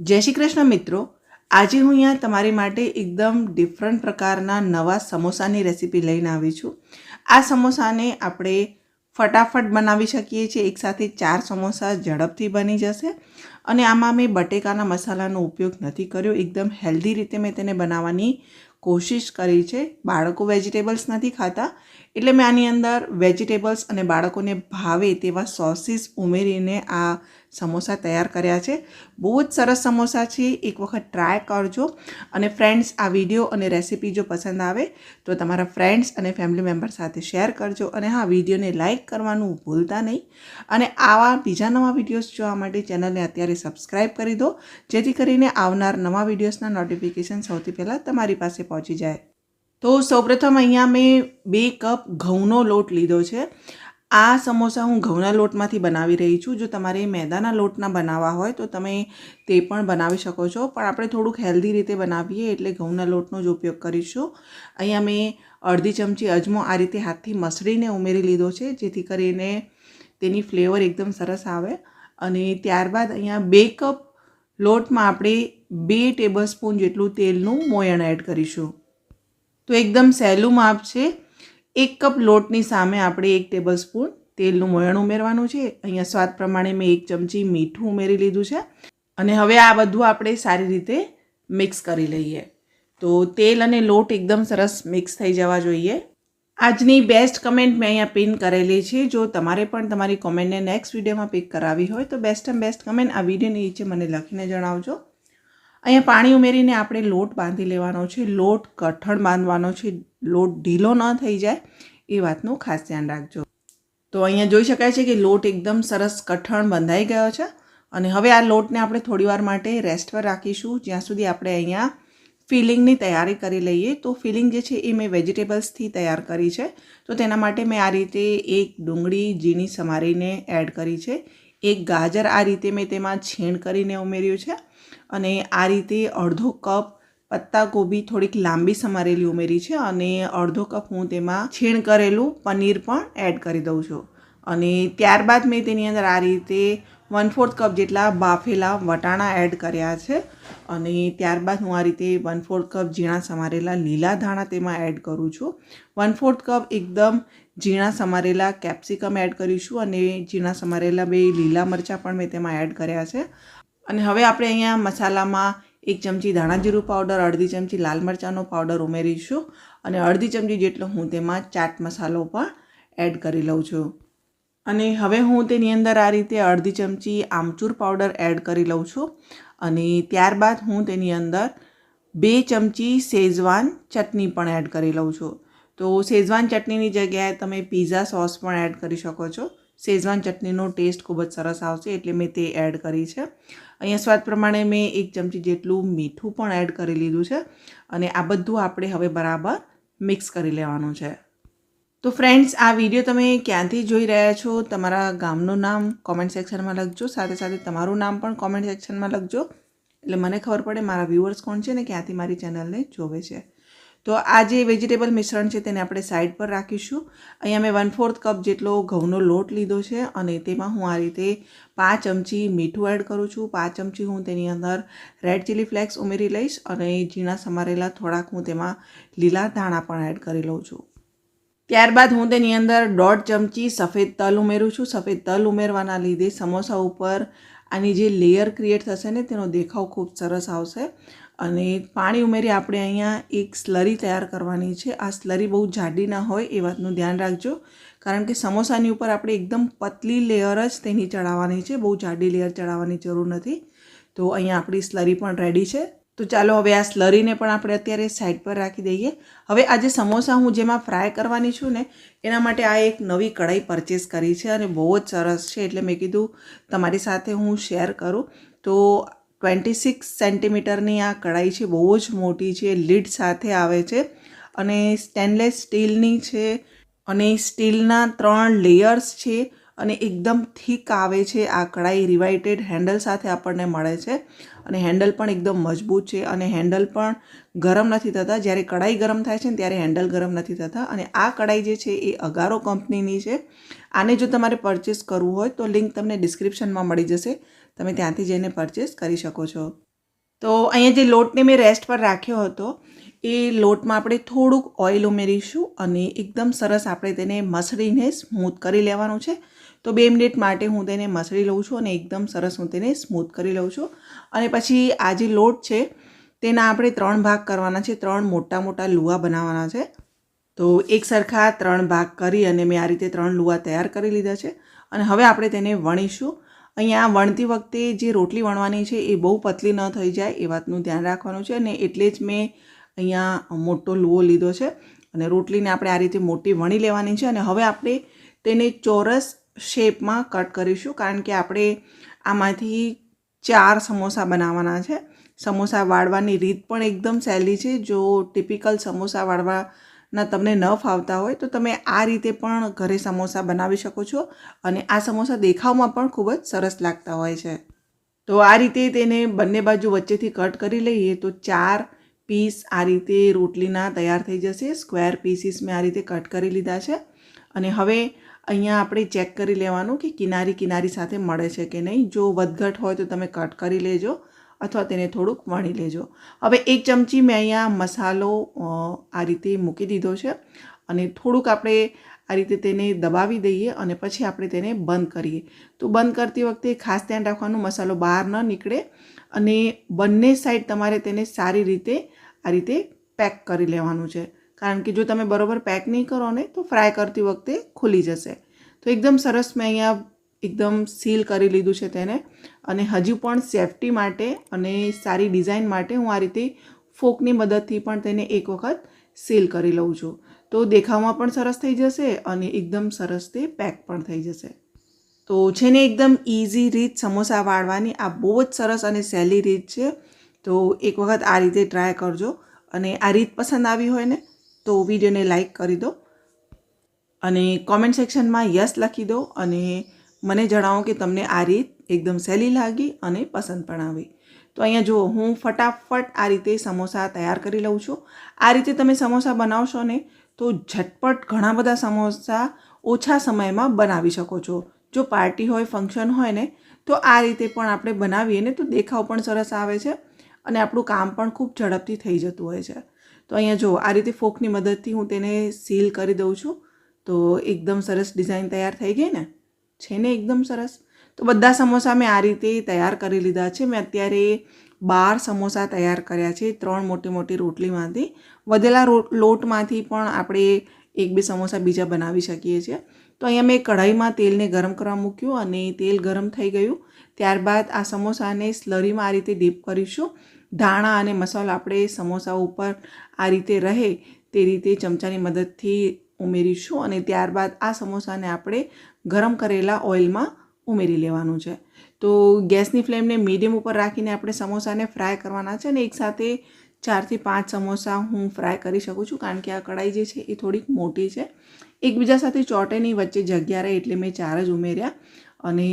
જય શ્રી કૃષ્ણ મિત્રો. આજે હું અહીંયા તમારી માટે એકદમ ડિફરન્ટ પ્રકારના નવા સમોસાની રેસીપી લઈને આવી છું. આ સમોસાને આપણે ફટાફટ બનાવી શકીએ છીએ. એકસાથે ચાર સમોસા ઝડપથી બની જશે. અને આમાં મેં બટેકાના મસાલાનો ઉપયોગ નથી કર્યો. એકદમ હેલ્ધી રીતે મેં તેને બનાવવાની કોશિશ કરી છે. બાળકો વેજીટેબલ્સ નથી ખાતા. એટલે મેં આની અંદર વેજીટેબલ્સ અને બાળકોને ભાવે તેવા સોસીસ ઉમેરીને આ સમોસા તૈયાર કર્યા છે. બહુ જ સરસ સમોસા છે. એક વખત ટ્રાય કરજો. અને ફ્રેન્ડ્સ આ વીડિયો અને રેસીપી જો પસંદ આવે, તો તમારા ફ્રેન્ડ્સ અને ફેમિલી મેમ્બર સાથે શેર કરજો. અને હા વિડીયોને લાઇક કરવાનું ભૂલતા નહીં. અને આવા બીજા નવા વિડીયોઝ જોવા માટે ચેનલને અત્યારે સબસ્ક્રાઈબ કરી દો. જેથી કરીને આવનાર નવા વિડીયોઝના નોટિફિકેશન સૌથી પહેલાં તમારી પાસે પહોંચી જાય. તો સૌપ્રથમ અહીંયા મેં બે કપ ઘઉંનો લોટ લીધો છે. આ સમોસા હું ઘઉંના લોટમાંથી બનાવી રહી છું. જો તમારે મેદાના લોટના બનાવવા હોય તો તમે તે પણ બનાવી શકો છો. પણ આપણે થોડુંક હેલ્ધી રીતે બનાવીએ એટલે ઘઉંના લોટનો જ ઉપયોગ કરીશું. અહીંયા મેં અડધી ચમચી અજમો આ રીતે હાથથી મસળીને ઉમેરી લીધો છે, જેથી કરીને તેની ફ્લેવર એકદમ સરસ આવે. અને ત્યારબાદ અહીંયા બે કપ લોટમાં આપણે બે ટેબલ સ્પૂન જેટલું તેલનું મોયણ એડ કરીશું. તો એકદમ સહેલું માપ છે. એક કપ લોટની સામે આપણે એક ટેબલ સ્પૂન તેલનું મોયણ ઉમેરવાનું છે. અહીંયા સ્વાદ પ્રમાણે મેં એક ચમચી મીઠું ઉમેરી લીધું છે. અને હવે આ બધું આપણે સારી રીતે મિક્સ કરી લઈએ. તો તેલ અને લોટ એકદમ સરસ મિક્સ થઈ જવા જોઈએ. આજની બેસ્ટ કમેન્ટ મેં અહીંયા પિન કરેલી છે. જો તમારે પણ તમારી કોમેન્ટને નેક્સ્ટ વિડીયોમાં પિક કરાવી હોય તો બેસ્ટ એન્ડ બેસ્ટ કમેન્ટ આ વિડીયોની નીચે મને લખીને જણાવજો. અહીંયા પાણી ઉમેરીને આપણે લોટ બાંધી લેવાનો છે, લોટ કઠણ બાંધવાનો છે, લોટ ઢીલો ન થઈ જાય એ વાતનું ખાસ ધ્યાન રાખજો. તો અહીંયા જોઈ શકાય છે કે લોટ એકદમ સરસ કઠણ બંધાઈ ગયો છે અને હવે આ લોટને આપણે થોડીવાર માટે રેસ્ટ પર રાખીશું. જ્યાં સુધી આપણે અહીંયા ફિલિંગની તૈયારી કરી લઈએ, તો ફિલિંગ જે છે એ મેં વેજીટેબલ્સથી તૈયાર કરી છે. તો તેના માટે મેં આ રીતે એક ડુંગળી, ઝીણી સમારીને એડ કરી છે. એક ગાજર આ રીતે મેં તેમાં છીણ કરીને ઉમેર્યું છે અને આ રીતે અડધો કપ પત્તા ગોબી થોડીક લાંબી સમારેલી ઉમેરી છે અને અડધો કપ હું તેમાં છીણ કરેલું પનીર પણ એડ કરી દઉં છું. અને ત્યારબાદ મેં તેની અંદર આ રીતે વન ફોર્થ કપ જેટલા બાફેલા વટાણા એડ કર્યા છે અને ત્યારબાદ હું આ રીતે વન ફોર્થ કપ ઝીણા સમારેલા લીલા ધાણા તેમાં એડ કરું છું. વન ફોર્થ કપ એકદમ ઝીણા સમારેલા કેપ્સિકમ એડ કરીશું અને ઝીણા સમારેલા બે લીલા મરચાં પણ મેં તેમાં એડ કર્યા છે. અને હવે આપણે અહીંયા મસાલામાં એક ચમચી ધાણા જીરું પાવડર, અડધી ચમચી લાલ મરચાંનો પાવડર ઉમેરીશું અને અડધી ચમચી જેટલો હું તેમાં ચાટ મસાલો પણ એડ કરી લઉં છું. અને હવે હું તેની અંદર આ રીતે અડધી ચમચી આમચૂર પાવડર એડ કરી લઉં છું અને ત્યારબાદ હું તેની અંદર બે ચમચી શેઝવાન ચટણી પણ એડ કરી લઉં છું. તો શેઝવાન ચટણીની જગ્યાએ તમે પીઝા સોસ પણ એડ કરી શકો છો. શેઝવાન ચટણીનો ટેસ્ટ ખૂબ જ સરસ આવશે એટલે મેં તે એડ કરી છે. અહીંયા સ્વાદ પ્રમાણે મેં એક ચમચી જેટલું મીઠું પણ એડ કરી લીધું છે અને આ બધું આપણે હવે બરાબર મિક્સ કરી લેવાનું છે. તો ફ્રેન્ડ્સ આ વીડિયો તમે ક્યાંથી જોઈ રહ્યા છો? તમારા ગામનું નામ કોમેન્ટ સેક્શનમાં લખજો. સાથે સાથે તમારું નામ પણ કોમેન્ટ સેક્શનમાં લખજો. એટલે મને ખબર પડે મારા વ્યૂઅર્સ કોણ છે ને ક્યાંથી મારી ચેનલને જોવે છે. તો આ જે વેજીટેબલ મિશ્રણ છે તેને આપણે સાઈડ પર રાખીશું. અહીંયા મેં વન ફોર્થ કપ જેટલો ઘઉંનો લોટ લીધો છે અને તેમાં હું આ રીતે પાંચ ચમચી મીઠું એડ કરું છું. પાંચ ચમચી હું તેની અંદર રેડ ચીલી ફ્લેક્સ ઉમેરી લઈશ અને ઝીણા સમારેલા થોડાક હું તેમાં લીલા ધાણા પણ એડ કરી લઉં છું. ત્યારબાદ હું તેની અંદર દોઢ ચમચી સફેદ તલ ઉમેરું છું. સફેદ તલ ઉમેરવાના લીધે સમોસા ઉપર આની જે લેયર ક્રિએટ થશે ને તેનો દેખાવ ખૂબ સરસ આવશે. અને પાણી ઉમેરી આપણે અહીંયા એક સ્લરી તૈયાર કરવાની છે. આ સ્લરી બહુ જાડી ના હોય એ વાતનું ધ્યાન રાખજો. કારણ કે સમોસાની ઉપર આપણે એકદમ પતલી લેયર જ તેની ચડાવવાની છે. બહુ જાડી લેયર ચડાવવાની જરૂર નથી. તો અહીંયા આપણી સ્લરી પણ રેડી છે. તો ચાલો હવે આ સ્લરીને પણ આપણે અત્યારે સાઈડ પર રાખી દઈએ. હવે આજે સમોસા હું જેમાં ફ્રાય કરવાની છું ને, એના માટે આ એક નવી કઢાઈ પરચેસ કરી છે અને બહુ જ સરસ છે. એટલે મેં કીધું તમારી સાથે હું શેર કરું. તો ટ્વેન્ટી સિક્સ સેન્ટીમીટરની આ કઢાઈ છે, બહુ જ મોટી છે, લીડ સાથે આવે છે અને સ્ટેનલેસ સ્ટીલની છે અને સ્ટીલના ત્રણ લેયર્સ છે અને એકદમ થીક આવે છે. આ કઢાઈ રિવાઇટેડ હેન્ડલ સાથે આપણને મળે છે અને હેન્ડલ પણ એકદમ મજબૂત છે અને હેન્ડલ પણ ગરમ નથી થતા. જ્યારે કઢાઈ ગરમ થાય છે ને ત્યારે હેન્ડલ ગરમ નથી થતા. અને આ કઢાઈ જે છે એ અગારો કંપનીની છે. આને જો તમારે પરચેસ કરવું હોય તો લિંક તમને ડિસ્ક્રિપ્શનમાં મળી જશે. તમે ત્યાંથી જઈને પરચેસ કરી શકો છો. તો અહીંયા જે લોટને મેં રેસ્ટ પર રાખ્યો હતો, એ લોટમાં આપણે થોડુંક ઓઇલ ઉમેરીશું અને એકદમ સરસ આપણે તેને મસળીને સ્મૂથ કરી લેવાનું છે. તો બે મિનિટ માટે હું તેને મસળી લઉં છું અને એકદમ સરસ હું તેને સ્મૂથ કરી લઉં છું. અને પછી આ જે લોટ છે, તેના આપણે ત્રણ ભાગ કરવાના છે. ત્રણ મોટા મોટા લુવા બનાવવાના છે. તો એક સરખા ત્રણ ભાગ કરી અને મેં આ રીતે ત્રણ લુવા તૈયાર કરી લીધા છે. અને હવે આપણે તેને વણીશું. અહીંયા વણતી વખતે જે રોટલી વણવાની છે એ બહુ પતલી ન થઈ જાય એ વાતનું ધ્યાન રાખવાનું છે અને એટલે જ મેં અહીંયા મોટો લુઓ લીધો છે અને રોટલીને આપણે આ રીતે મોટી વણી લેવાની છે અને હવે આપણે તેને ચોરસ શેપમાં કટ કરીશું કારણ કે આપણે આમાંથી ચાર સમોસા બનાવવાના છે. સમોસા વાળવાની રીત પણ એકદમ સહેલી છે. જો ટિપિકલ સમોસા વાળવાના તમને ન ફાવતા હોય તો તમે આ રીતે પણ ઘરે સમોસા બનાવી શકો છો અને આ સમોસા દેખાવમાં પણ ખૂબ જ સરસ લાગતા હોય છે. તો આ રીતે તેને બંને બાજુ વચ્ચેથી કટ કરી લઈએ તો ચાર પીસ આ રીતે રોટલીના તૈયાર થઈ જશે. સ્ક્વેર પીસીસ મેં આ રીતે કટ કરી લીધા છે. અને હવે અહીંયા આપણે ચેક કરી લેવાનું કે કિનારી કિનારી સાથે મળે છે કે નહીં. જો વધઘટ હોય તો તમે કટ કરી લેજો. અથવા તેને થોડુંક વણી લેજો. હવે એક ચમચી મેં અહીંયા મસાલો આ રીતે મૂકી દીધો છે અને થોડુંક આપણે આ રીતે તેને દબાવી દઈએ અને પછી આપણે તેને બંધ કરીએ. તો બંધ કરતી વખતે ખાસ ધ્યાન રાખવાનું મસાલો બહાર ન નીકળે અને બંને સાઈડ તમારે તેને સારી રીતે આ રીતે પેક કરી લેવાનું છે. કારણ કે જો તમે બરોબર પેક નહીં કરો ને તો ફ્રાય કરતી વખતે ખુલી જશે. તો એકદમ સરસ મેં અહીંયા એકદમ સીલ કરી લીધું છે તેને. અને હજુ પણ સેફટી માટે અને સારી ડિઝાઇન માટે હું આ રીતે ફોકની મદદથી પણ તેને એક વખત સીલ કરી લઉં છું. તો દેખાવમાં પણ સરસ થઈ જશે અને એકદમ સરસ તે પેક પણ થઈ જશે. તો છે ને એકદમ ઇઝી રીત સમોસા વાળવાની આ બહુ જ સરસ અને સહેલી રીત છે. તો એક વખત આ રીતે ટ્રાય કરજો. અને આ રીત પસંદ આવી હોય ને તો વિડીયોને લાઇક કરી દો. અને કોમેન્ટ સેક્શનમાં યસ લખી દો અને મને જણાવો કે તમને આ રીત એકદમ સહેલી લાગી અને પસંદ પણ આવી. તો અહીંયા જુઓ, હું ફટાફટ આ રીતે સમોસા તૈયાર કરી લઉં છું. આ રીતે તમે સમોસા બનાવશો ને તો ઝટપટ ઘણા બધા સમોસા ઓછા સમયમાં બનાવી શકો છો. જો પાર્ટી હોય, ફંક્શન હોય ને, તો આ રીતે પણ આપણે બનાવીએ ને તો દેખાવ પણ સરસ આવે છે અને આપણું કામ પણ ખૂબ ઝડપથી થઈ જતું હોય છે. તો અહીંયા જુઓ, આ રીતે ફોકની મદદથી હું તેને સીલ કરી દઉં છું. તો એકદમ સરસ ડિઝાઇન તૈયાર થઈ ગઈ ને? છે ને એકદમ સરસ? તો બધા સમોસા મેં આ રીતે તૈયાર કરી લીધા છે. મેં અત્યારે બાર સમોસા તૈયાર કર્યા છે. ત્રણ મોટી મોટી રોટલીમાંથી. વધેલા લોટમાંથી પણ આપણે એક બે સમોસા બીજા બનાવી શકીએ છીએ. તો અહીંયા મેં કઢાઈમાં તેલને ગરમ કરવા મૂક્યું અને તેલ ગરમ થઈ ગયું. ત્યારબાદ આ સમોસાને સ્લરીમાં આ રીતે ડીપ કરીશું. ધાણા અને મસાલો આપણે સમોસા ઉપર આ રીતે રહે તે રીતે ચમચાની મદદથી ઉમેરીશું અને ત્યારબાદ આ સમોસાને આપણે ગરમ કરેલા ઓઇલમાં ઉમેરી લેવાનું છે. તો ગેસની ફ્લેમને મીડિયમ ઉપર રાખીને આપણે સમોસાને ફ્રાય કરવાના છે અને એકસાથે ચારથી પાંચ સમોસા હું ફ્રાય કરી શકું છું કારણ કે આ કઢાઈ જે છે એ થોડીક મોટી છે. એકબીજા સાથે ચોટેની વચ્ચે જગ્યા રહે એટલે મેં ચાર જ ઉમેર્યા અને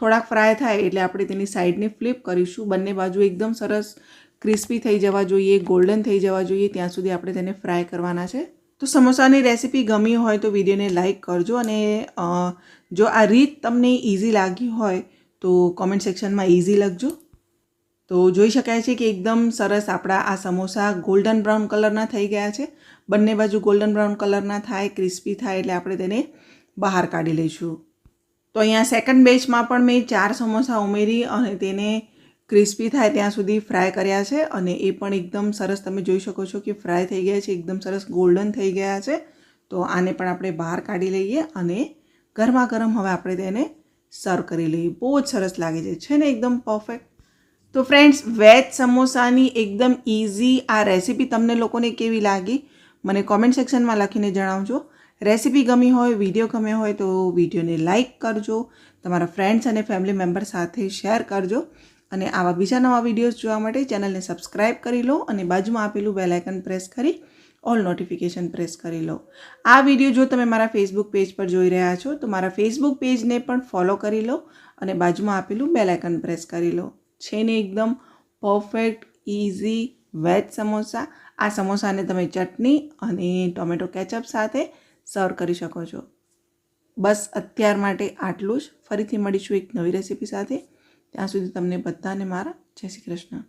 થોડાક ફ્રાય થાય એટલે આપણે તેની સાઈડને ફ્લિપ કરીશું. બંને બાજુ એકદમ સરસ ક્રિસ્પી થઈ જવા જોઈએ, ગોલ્ડન થઈ જવા જોઈએ. ત્યાં સુધી આપણે તેને ફ્રાય કરવાના છે. તો સમોસાની રેસીપી ગમી હોય તો વિડીયોને લાઇક કરજો અને જો આ રીત તમને ઇઝી લાગી હોય તો કોમેન્ટ સેક્શનમાં ઇઝી લખજો. તો જોઈ શકાય છે કે એકદમ સરસ આપણા આ સમોસા ગોલ્ડન બ્રાઉન કલરના થઈ ગયા છે. બંને બાજુ ગોલ્ડન બ્રાઉન કલરના થાય, ક્રિસ્પી થાય એટલે આપણે તેને બહાર કાઢી લઈશું. તો અહીંયા સેકન્ડ બેચમાં પણ મેં ચાર સમોસા ઉમેરી અને તેને ક્રિસ્પી થાય ત્યાં સુધી ફ્રાય કર્યા છે અને એ પણ એકદમ સરસ, તમે જોઈ શકો છો કે ફ્રાય થઈ ગયા છે, એકદમ સરસ ગોલ્ડન થઈ ગયા છે. તો આને પણ આપણે બહાર કાઢી લઈએ અને ગરમા ગરમ હવે આપણે તેને સર્વ કરી લઈએ. બહુ જ સરસ લાગે છે છે ને એકદમ પરફેક્ટ? તો ફ્રેન્ડ્સ, વેજ સમોસાની એકદમ ઇઝી આ રેસીપી તમને લોકોને કેવી લાગી? મને કોમેન્ટ સેક્શનમાં લખીને જણાવજો. રેસીપી ગમી હોય, વીડિયો ગમ્યો હોય તો વિડીયોને લાઇક કરજો. તમારા ફ્રેન્ડ્સ અને ફેમિલી મેમ્બર સાથે શેર કરજો. અને આવા બીજા નવા વિડીયોઝ જોવા માટે ચેનલને સબસ્ક્રાઇબ કરી લો અને બાજુમાં આપેલું બેલ પ્રેસ કરી ઓલ નોટિફિકેશન પ્રેસ કરી લો. આ વીડિયો જો તમે મારા ફેસબુક પેજ પર જોઈ રહ્યા છો, તો મારા ફેસબુક પેજને પણ ફોલો કરી લો અને બાજુમાં આપેલું બેલ પ્રેસ કરી લો. છે ને એકદમ પરફેક્ટ ઇઝી વેજ સમોસા. આ સમોસાને તમે ચટણી અને ટોમેટો કેચઅપ સાથે સર્વ કરી શકો છો. બસ અત્યાર માટે આટલું જ. ફરીથી મળીશું એક નવી રેસીપી સાથે. ત્યાં સુધી તમને બધાને મારા જય શ્રી કૃષ્ણ.